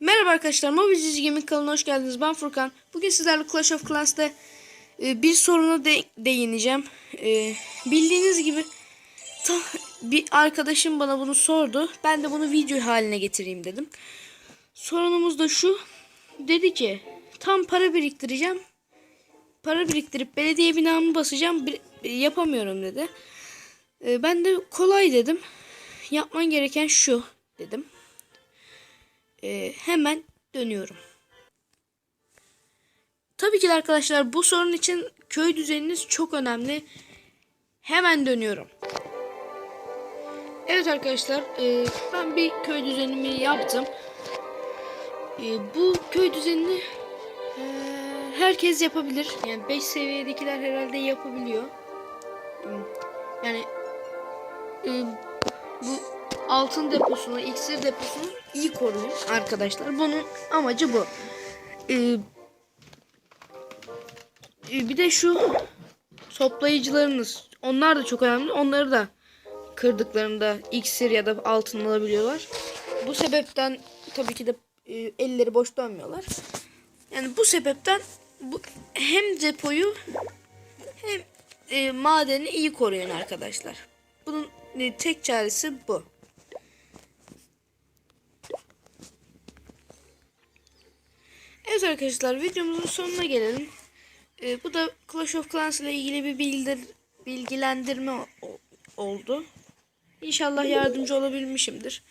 Merhaba arkadaşlar, Mobil Cici Gaming kanalına hoş geldiniz. Ben Furkan. Bugün sizlerle Clash of Clans'ta e, bir soruna de- değineceğim. E, bildiğiniz gibi bir arkadaşım bana bunu sordu. Ben de bunu video haline getireyim dedim. Sorunumuz da şu. Dedi ki tam para biriktireceğim. Para biriktirip belediye binamı basacağım. Bir- yapamıyorum dedi. E, ben de kolay dedim. Yapman gereken şu dedim. Ee, hemen dönüyorum. Tabii ki de arkadaşlar bu sorun için köy düzeniniz çok önemli. Hemen dönüyorum. Evet arkadaşlar e, ben bir köy düzenimi yaptım. E, bu köy düzenini e, herkes yapabilir. Yani 5 seviyedekiler herhalde yapabiliyor. Yani e, bu altın deposunu, iksir deposunu iyi koruyun arkadaşlar. Bunun amacı bu. Ee, e, bir de şu toplayıcılarınız. Onlar da çok önemli. Onları da kırdıklarında iksir ya da altın alabiliyorlar. Bu sebepten tabii ki de e, elleri boş dönmüyorlar. Yani bu sebepten bu hem depoyu hem e, madeni iyi koruyun arkadaşlar. Bunun e, tek çaresi bu. Evet arkadaşlar videomuzun sonuna gelelim. Ee, bu da Clash of Clans ile ilgili bir bildir, bilgilendirme oldu. İnşallah yardımcı olabilmişimdir.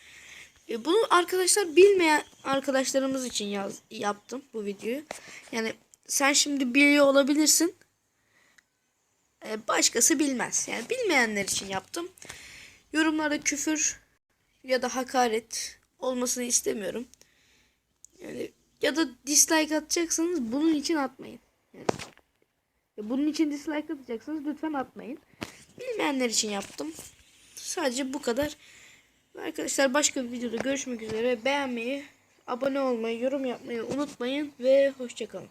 Ee, bunu arkadaşlar bilmeyen arkadaşlarımız için yaz, yaptım bu videoyu. Yani sen şimdi biliyor olabilirsin. Ee, başkası bilmez. Yani bilmeyenler için yaptım. Yorumlarda küfür ya da hakaret olmasını istemiyorum. Yani ya da dislike atacaksanız bunun için atmayın. Yani, ya bunun için dislike atacaksanız lütfen atmayın. Bilmeyenler için yaptım. Sadece bu kadar. Arkadaşlar başka bir videoda görüşmek üzere. Beğenmeyi, abone olmayı, yorum yapmayı unutmayın ve hoşçakalın.